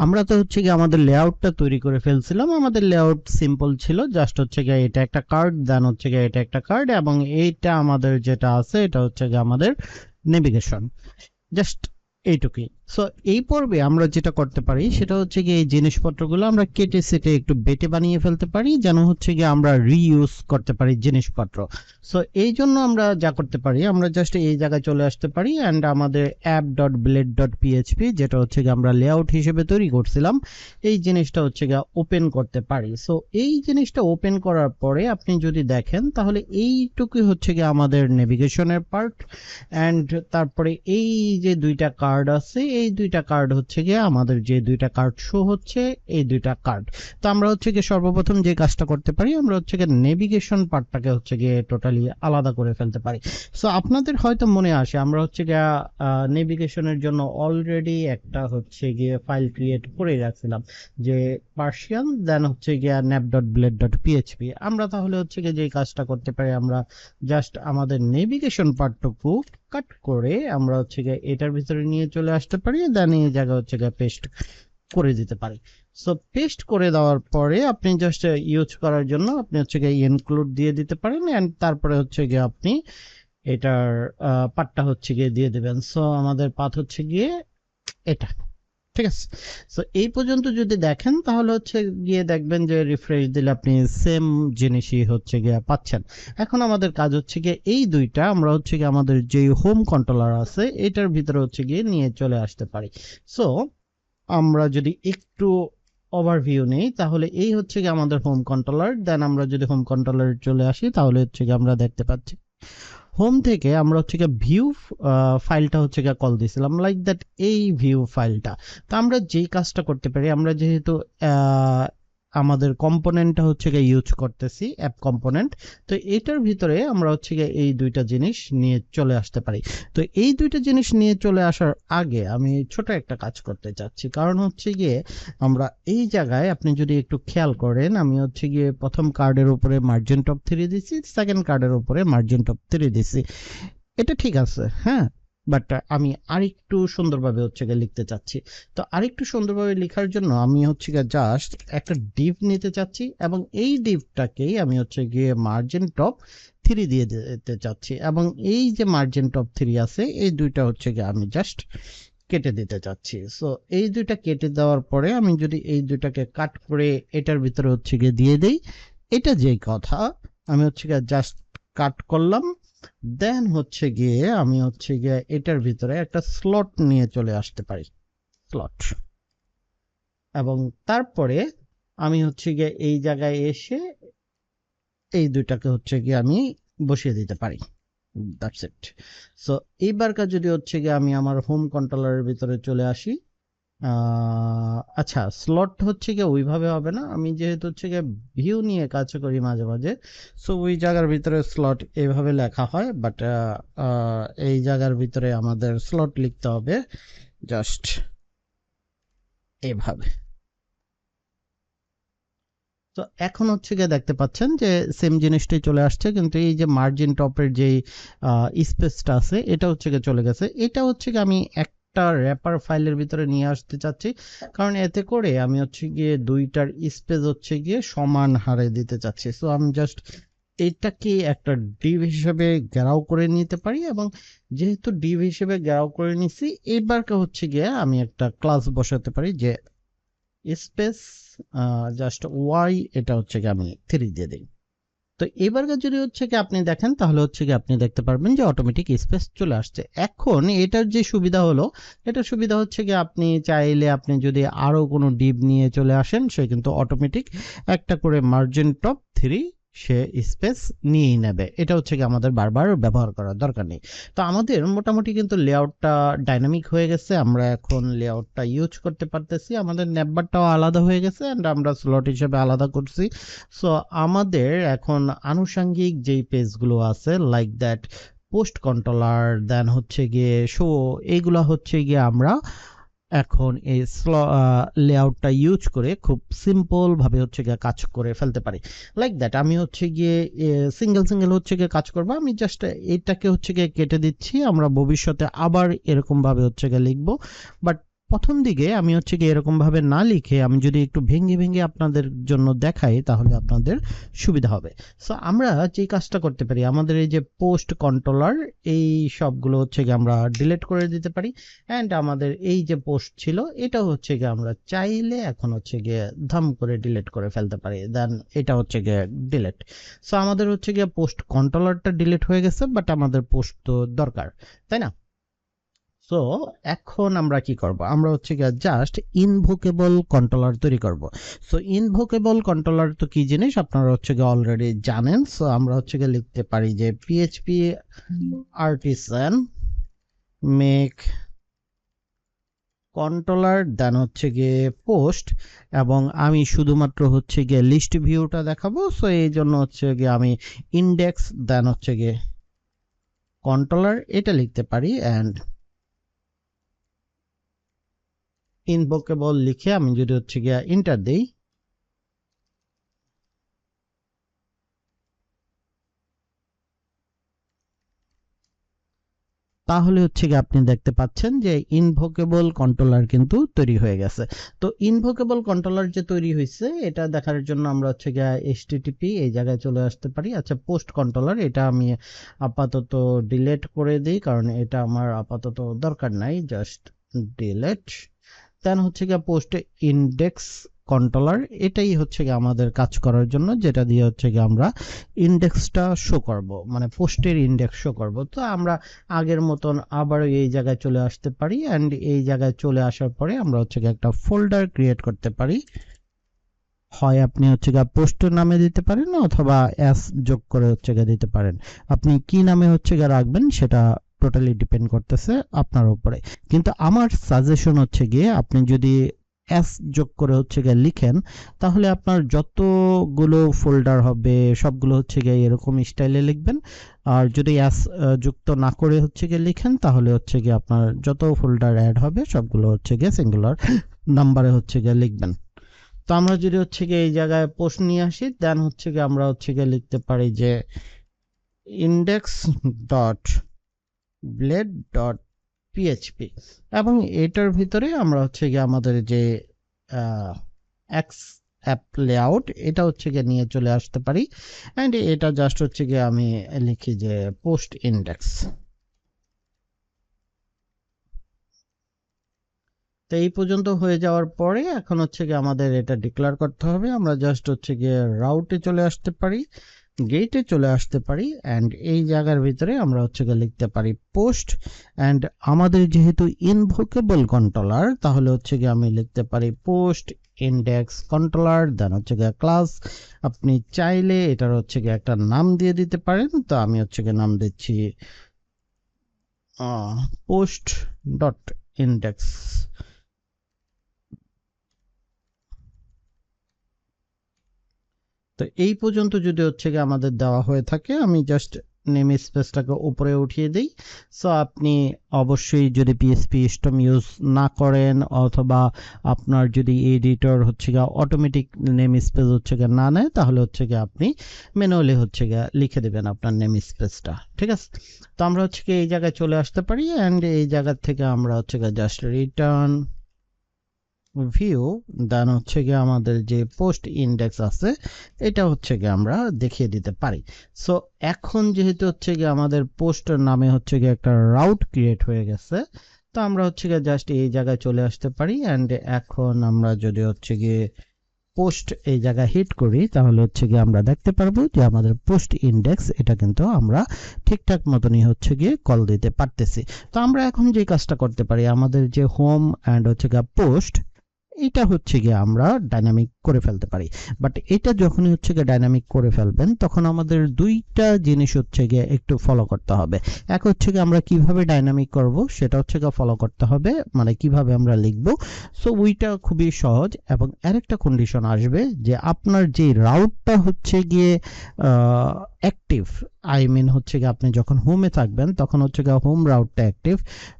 আমরা তো হচ্ছে গিয়ে আমাদের লেআউটটা তৈরি করে ফেলছিলাম। আমাদের লেআউট সিম্পল ছিল জাস্ট হচ্ছে গিয়ে এটা একটা কার্ড দেন হচ্ছে গিয়ে এটা একটা কার্ড এবং এইটা আমাদের যেটা আছে, এটা হচ্ছে গিয়ে আমাদের নেভিগেশন জাস্ট এইটুকুই। সো এই পর্বে আমরা যেটা করতে পারি, সেটা হচ্ছে গিয়ে এই জিনিসপত্রগুলো আমরা কেটে সেটে একটু বেটে বানিয়ে ফেলতে পারি, যেন হচ্ছে গিয়ে আমরা রিইউজ করতে পারি জিনিসপত্র। সো এই জন্য আমরা যা করতে পারি, আমরা জাস্ট এই জায়গায় চলে আসতে পারি অ্যান্ড আমাদের app dot blade dot PHP যেটা হচ্ছে গিয়ে আমরা লেআউট হিসেবে তৈরি করছিলাম, এই জিনিসটা হচ্ছে গিয়ে ওপেন করতে পারি। সো এই জিনিসটা ওপেন করার পরে আপনি যদি দেখেন, তাহলে এইটুকুই হচ্ছে গিয়ে আমাদের নেভিগেশনের পার্ট অ্যান্ড তারপরে এই যে দুইটা কার্ড আছে, এই দুইটা কার্ড হচ্ছে গিয়ে আমাদের যে দুইটা কার্ড শো হচ্ছে, এই দুইটা কার্ড তো আমরা হচ্ছে গিয়ে সর্বপ্রথম যে কাজটা করতে পারি, আমরা হচ্ছে গিয়ে নেভিগেশন পার্টটাকে হচ্ছে গিয়ে টোটালি আলাদা করে ফেলতে পারি। সো আপনাদের হয়তো মনে আসে, আমরা হচ্ছে গিয়ে নেভিগেশনের জন্য অলরেডি একটা হচ্ছে গিয়ে ফাইল ক্রিয়েট করে রাখছিলাম, যে পার্সিয়ান দেন হচ্ছে গিয়ে nav dot blade dot PHP আমরা তাহলে হচ্ছে গিয়ে যে কাজটা করতে পারি, আমরা জাস্ট আমাদের নেভিগেশন পার্টটুকু কাট করে আমরা হচ্ছে গিয়ে এটার ভিতরে নিয়ে চলে আসতে পারি দেন এই জায়গা হচ্ছে গিয়ে পেস্ট করে দিতে পারি। সো পেস্ট করে দেওয়ার পরে আপনি জাস্ট ইউজ করার জন্য আপনি হচ্ছে গিয়ে ইনক্লুড দিয়ে দিতে পারেন এন্ড তারপরে হচ্ছে গিয়ে আপনি এটার পাটটা হচ্ছে গিয়ে দিয়ে দেবেন। সো আমাদের পাথ হচ্ছে গিয়ে এটা। ঠিক আছে? সো এই পর্যন্ত যদি দেখেন, তাহলে হচ্ছে গিয়ে দেখবেন যে রিফ্রেশ দিলে আপনি সেম জিনিসই হচ্ছে গিয়ে পাচ্ছেন। এখন আমাদের কাজ হচ্ছে গিয়ে এই দুইটা, আমরা হচ্ছে গিয়ে আমাদের যে হোম কন্ট্রোলার আছে, এটার ভিতরে হচ্ছে গিয়ে নিয়ে চলে আসতে পারি। সো আমরা যদি একটু ওভারভিউ নেই, তাহলে এই হচ্ছে গিয়ে আমাদের হোম কন্ট্রোলার দেন আমরা যদি হোম কন্ট্রোলার চলে আসি, তাহলে হচ্ছে গিয়ে আমরা দেখতে পাচ্ছি। হোম থেকে আমরা হচ্ছে গিয়ে ভিউ ফাইলটা হচ্ছে গিয়ে কল দিয়েছিলাম লাইক দ্যাট এই ভিউ ফাইলটা তো আমরা যেই কাজটা করতে পারি, আমরা যেহেতু আমাদের কম্পোনেন্টটা হচ্ছে গিয়ে ইউজ করতেছি অ্যাপ কম্পোনেন্ট তো এটার ভিতরে আমরা হচ্ছে গিয়ে এই দুইটা জিনিস নিয়ে চলে আসতে পারি। তো এই দুইটা জিনিস নিয়ে চলে আসার আগে আমি ছোট একটা কাজ করতে চাচ্ছি। কারণ হচ্ছে গিয়ে আমরা এই জায়গায় আপনি যদি একটু খেয়াল করেন, আমি হচ্ছে গিয়ে প্রথম কার্ডের উপরে মার্জিন টপ থ্রি দিছি সেকেন্ড কার্ডের উপরে মার্জিন টপ থ্রি দিছি। এটা ঠিক আছে হ্যাঁ? বাট আমি আরেকটু সুন্দরভাবে হচ্ছে গিয়ে লিখতে চাচ্ছি। তো আরেকটু সুন্দরভাবে লেখার জন্য আমি হচ্ছে গিয়ে জাস্ট একটা ডিপ নিতে চাচ্ছি এবং এই ডিপটাকেই আমি হচ্ছে গিয়ে মার্জিন টপ থ্রি দিয়ে দিতে চাচ্ছি এবং এই যে মার্জিন টপ থ্রি আছে, এই দুইটা হচ্ছে গিয়ে আমি জাস্ট কেটে দিতে চাচ্ছি। সো এই দুইটা কেটে দেওয়ার পরে আমি যদি এই দুইটাকে কাট করে এটার ভিতরে হচ্ছে গিয়ে দিয়ে দেই, এটা যেই কথা, আমি হচ্ছে গিয়ে জাস্ট কাট করলাম। দেন হচ্ছে গিয়ে আমি হচ্ছে গিয়ে এটার ভিতরে একটা স্লট নিয়ে চলে আসতে পারি। স্লট এবং তারপরে আমি হচ্ছে গিয়ে এই জায়গায় এসে এই দুইটাকে হচ্ছে গিয়ে আমি বসিয়ে দিতে পারি। দ্যাটস ইট সো এইবারকার যদি হচ্ছে গিয়ে আমি আমার হোম কন্ট্রোলারের ভিতরে চলে আসি আচ্ছা স্লট হচ্ছে কি ওইভাবে হবে না। আমি যেহেতু হচ্ছে গিয়ে ভিউ নিয়ে কাজ করি মাঝে মাঝে সো ওই জায়গার ভিতরে স্লট এইভাবে লেখা হয় বাট এই জায়গার ভিতরে আমাদের স্লট লিখতে হবে জাস্ট এভাবে। তো এখন হচ্ছে গিয়ে দেখতে পাচ্ছেন যে সেম জিনিসটাই চলে আসছে, কিন্তু এই যে মার্জিন টপের যেই স্পেসটা আছে, এটা হচ্ছে গিয়ে চলে গেছে। এটা হচ্ছে গিয়ে আমি একটা র্যাপার ফাইলের ভিতরে নিয়ে আসতে চাচ্ছি। কারণ এতে করে আমি হচ্ছে গিয়ে দুইটার স্পেস হচ্ছে গিয়ে সমান হারে দিতে চাচ্ছি। সো আমি জাস্ট এটাকে একটা ডিভ হিসেবে ঘেরাও করে নিতে পারি এবং যেহেতু ডিভ হিসেবে ঘেরাও করে নিছি এবারকে হচ্ছে গিয়ে আমি একটা ক্লাস বসাতে পারি যে স্পেস জাস্ট ওয়াই এটা হচ্ছে গিয়ে আমি থ্রি দিয়ে দিই। তো এবারকার যদি হচ্ছে কি আপনি দেখেন, তাহলে হচ্ছে কি আপনি দেখতে পারবেন যে অটোমেটিক স্পেস চলে আসছে। এখন এটার যে সুবিধা হলো, এটার সুবিধা হচ্ছে কি আপনি চাইলে আপনি যদি আরও কোনো ডিপ নিয়ে চলে আসেন, সে কিন্তু অটোমেটিক একটা করে মার্জিন টপ থ্রি সে স্পেস নিয়েই নেবে। এটা হচ্ছে কি আমাদের বারবার ব্যবহার করার দরকার নেই। তো আমাদের মোটামুটি কিন্তু লেআউটটা ডাইনামিক হয়ে গেছে। আমরা এখন লেআউটটা ইউজ করতে পারতেছি। আমাদের নেটবারটাও আলাদা হয়ে গেছে অ্যান্ড আমরা স্লট হিসেবে আলাদা করছি। সো আমাদের এখন আনুষঙ্গিক যেই পেজগুলো আছে like that post controller then হচ্ছে গিয়ে শো এইগুলো হচ্ছে গিয়ে আমরা এখন এই স্ল লেআউটটা ইউজ করে খুব সিম্পলভাবে হচ্ছে গিয়ে কাজ করে ফেলতে পারি। লাইক দ্যাট আমি হচ্ছে গিয়ে সিঙ্গেল সিঙ্গেল হচ্ছে গিয়ে কাজ করব। আমি জাস্ট এটাকে হচ্ছে গিয়ে কেটে দিচ্ছি। আমরা ভবিষ্যতে আবার এরকমভাবে হচ্ছে গিয়ে লিখব। বাট প্রথম দিকে আমি হচ্ছে কি এরকম ভাবে না লিখে আমি যদি একটু ভেঙে ভেঙে আপনাদের জন্য দেখাই, তাহলে আপনাদের সুবিধা হবে। সো আমরা যে কাজটা করতে পারি, আমাদের এই যে পোস্ট কন্ট্রোলার এই সবগুলো হচ্ছে কি আমরা ডিলিট করে দিতে পারি। অ্যান্ড আমাদের এই যে পোস্ট ছিল এটা হচ্ছে গিয়ে আমরা চাইলে এখন হচ্ছে গিয়ে ধাম করে ডিলিট করে ফেলতে পারি। দেন এটা হচ্ছে গিয়ে ডিলিট সো আমাদের হচ্ছে গিয়ে পোস্ট কন্ট্রোলারটা ডিলিট হয়ে গেছে বাট আমাদের পোস্ট তো দরকার, তাই না? সো এখন আমরা কি করব? আমরা হচ্ছে গিয়ে জাস্ট ইনভোকেবল কন্ট্রোলার তৈরি করব। সো ইনভোকেবল কন্ট্রোলার তো কি জিনিস? আপনারা হচ্ছে গিয়ে অলরেডি জানেন। সো আমরা হচ্ছে গিয়ে লিখতে পারি যে PHP artisan make controller then হচ্ছে গিয়ে পোস্ট এবং আমি শুধুমাত্র হচ্ছে গিয়ে লিস্ট ভিউটা দেখাবো। সো এই জন্য হচ্ছে গিয়ে আমি ইন্ডেক্স দেন হচ্ছে গিয়ে কন্ট্রোলার এটা লিখতে পারি অ্যান্ড ইনভোকেবল লিখে আমি যদি হচ্ছে গিয়ে ইন্টার দিই, তাহলে হচ্ছে কি আপনি দেখতে পাচ্ছেন যে ইনভোকেবল কন্ট্রোলার কিন্তু তৈরি হয়ে গেছে। তো ইনভোকেবল কন্ট্রোলার যে তৈরি হয়েছে এটা দেখার জন্য আমরা হচ্ছে গিয়ে এইচটিটিপি এই জায়গায় চলে আসতে পারি। আচ্ছা পোস্ট কন্ট্রোলার এটা আমি আপাতত ডিলেট করে দিই, কারণ এটা আমার আপাতত দরকার নাই জাস্ট ডিলেট দেন হচ্ছে গিয়ে পোস্ট ইন্ডেক্স কন্ট্রোলার এটাই হচ্ছে গিয়ে আমাদের কাজ করার জন্য, যেটা দিয়ে হচ্ছে গিয়ে আমরা ইন্ডেক্সটা শো করব মানে পোস্টের ইন্ডেক্স শো করব। তো আমরা আগের মতন আবার এই জায়গায় চলে আসতে পারি অ্যান্ড এই জায়গায় চলে আসার পরে আমরা হচ্ছে গিয়ে একটা ফোল্ডার ক্রিয়েট করতে পারি। হয় আপনি হচ্ছে গিয়ে পোস্ট নামে দিতে পারেন, অথবা এস যোগ করে হচ্ছে গিয়ে দিতে পারেন। আপনি কি নামে হচ্ছে গিয়ে রাখবেন, সেটা টোটালি ডিপেন্ড করতেছে আপনার উপরে কিন্তু আমার সাজেশন হচ্ছে গিয়ে আপনি যদি এস যোগ করে হচ্ছে গিয়ে লিখেন তাহলে আপনার যতগুলো ফোল্ডার হবে সবগুলো হচ্ছে গিয়ে এরকম স্টাইলে লিখবেন আর যদি এস যুক্ত না করে হচ্ছে গিয়ে লিখেন তাহলে হচ্ছে গিয়ে আপনার যত ফোল্ডার অ্যাড হবে সবগুলো হচ্ছে গিয়ে সিঙ্গুলার নাম্বারে হচ্ছে গিয়ে লিখবেন তো আমরা যদি হচ্ছে গিয়ে এই জায়গায় পোস্ট নিয়ে আসি দেন হচ্ছে গিয়ে আমরা হচ্ছে গিয়ে লিখতে পারি যে index dot blade dot PHP এবং এটার ভিতরে আমরা হচ্ছে গিয়ে আমাদের যে এক্স অ্যাপ লেআউট এটা হচ্ছে গিয়ে নিয়ে চলে আসতে পারি। অ্যান্ড এটা জাস্ট হচ্ছে গিয়ে আমি লিখি যে পোস্ট ইন্ডেক্স তো এই পর্যন্ত হয়ে যাওয়ার পরে এখন হচ্ছে গিয়ে আমাদের এটা ডিক্লেয়ার করতে হবে। আমরা জাস্ট হচ্ছে গিয়ে রাউটে চলে আসতে পারি। গেটে চলে আসতে পারি অ্যান্ড এই জায়গার ভিতরে আমরা হচ্ছে গিয়ে লিখতে পারি পোস্ট অ্যান্ড আমাদের যেহেতু ইনভোকেবল কন্ট্রোলার তাহলে হচ্ছে গিয়ে আমি লিখতে পারি পোস্ট ইন্ডেক্স কন্ট্রোলার দেন হচ্ছে গিয়ে ক্লাস আপনি চাইলে এটার হচ্ছে গিয়ে একটা নাম দিয়ে দিতে পারেন, তো আমি হচ্ছে গিয়ে নাম দিচ্ছি পোস্ট ডট ইন্ডেক্স তো এই পর্যন্ত যদি হচ্ছে গিয়ে আমাদের দেওয়া হয়ে থাকে, আমি জাস্ট নেম স্পেসটাকে উপরে উঠিয়ে দিই। সো আপনি অবশ্যই যদি পিএসপি স্টম ইউজ না করেন অথবা আপনার যদি এডিটর হচ্ছে গিয়ে অটোমেটিক নেম স্পেস হচ্ছে গিয়ে না নেয়, তাহলে হচ্ছে গিয়ে আপনি ম্যানুয়ালি হচ্ছে গিয়ে লিখে দেবেন আপনার নেম স্পেসটা ঠিক আছে? তো আমরা হচ্ছে গিয়ে এই জায়গায় চলে আসতে পারি অ্যান্ড এই জায়গা থেকে আমরা হচ্ছে গিয়ে জাস্ট রিটার্ন ভিউ দেন হচ্ছে গিয়ে আমাদের যে পোস্ট ইন্ডেক্স আছে, এটা হচ্ছে গিয়ে আমরা দেখিয়ে দিতে পারি। সো এখন যেহেতু হচ্ছে গিয়ে আমাদের পোস্টের নামে হচ্ছে গিয়ে একটা রাউট ক্রিয়েট হয়ে গেছে, তো আমরা হচ্ছে গিয়ে জাস্ট এই জায়গায় চলে আসতে পারি। অ্যান্ড এখন আমরা যদি হচ্ছে গিয়ে পোস্ট এই জায়গায় হিট করি, তাহলে হচ্ছে গিয়ে আমরা দেখতে পারব যে আমাদের পোস্ট ইন্ডেক্স এটা কিন্তু আমরা ঠিকঠাক মতনই হচ্ছে গিয়ে কল দিতে পারতেছি। তো আমরা এখন যে কাজটা করতে পারি, আমাদের যে হোম অ্যান্ড হচ্ছে গিয়ে পোস্ট এটা হচ্ছে গিয়ে আমরা ডাইনামিক করে ফেলতে পারি। বাট এটা যখনই হচ্ছে গিয়ে ডাইনামিক করে ফেলবেন, তখন আমাদের দুইটা জিনিস হচ্ছে গিয়ে একটু ফলো করতে হবে। এক হচ্ছে গিয়ে আমরা কীভাবে ডাইনামিক করব, সেটা হচ্ছে গিয়ে ফলো করতে হবে মানে কীভাবে আমরা লিখব। সো ওইটা খুবই সহজ এবং আরেকটা কন্ডিশন আসবে যে আপনার যে রাউটটা হচ্ছে গিয়ে অ্যাক্টিভ আই মিন হচ্ছে গিয়ে আপনি যখন হোমে থাকবেন, তখন হচ্ছে গিয়ে হোম রাউটটা অ্যাক্টিভ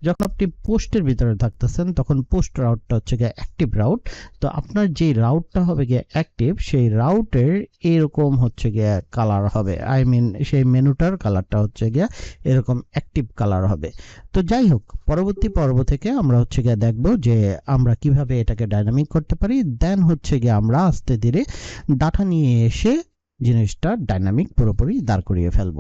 যখন আপনি পোস্টের ভিতরে থাকতেছেন, তখন পোস্ট রাউটটা হচ্ছে গিয়ে অ্যাক্টিভ রাউট তো আপনার যে রাউটটা হবে গিয়ে অ্যাক্টিভ সেই রাউটের এরকম হচ্ছে গিয়ে কালার হবে। আই মিন সেই মেনুটার কালারটা হচ্ছে গিয়ে এরকম অ্যাক্টিভ কালার হবে। তো যাই হোক, পরবর্তী পর্ব থেকে আমরা হচ্ছে গিয়ে দেখব যে আমরা কীভাবে এটাকে ডাইনামিক করতে পারি। দেন হচ্ছে গিয়ে আমরা আস্তে ধীরে ডাটা নিয়ে এসে জিনিসটা ডাইনামিক পুরোপুরি দাঁড় করিয়ে ফেলব।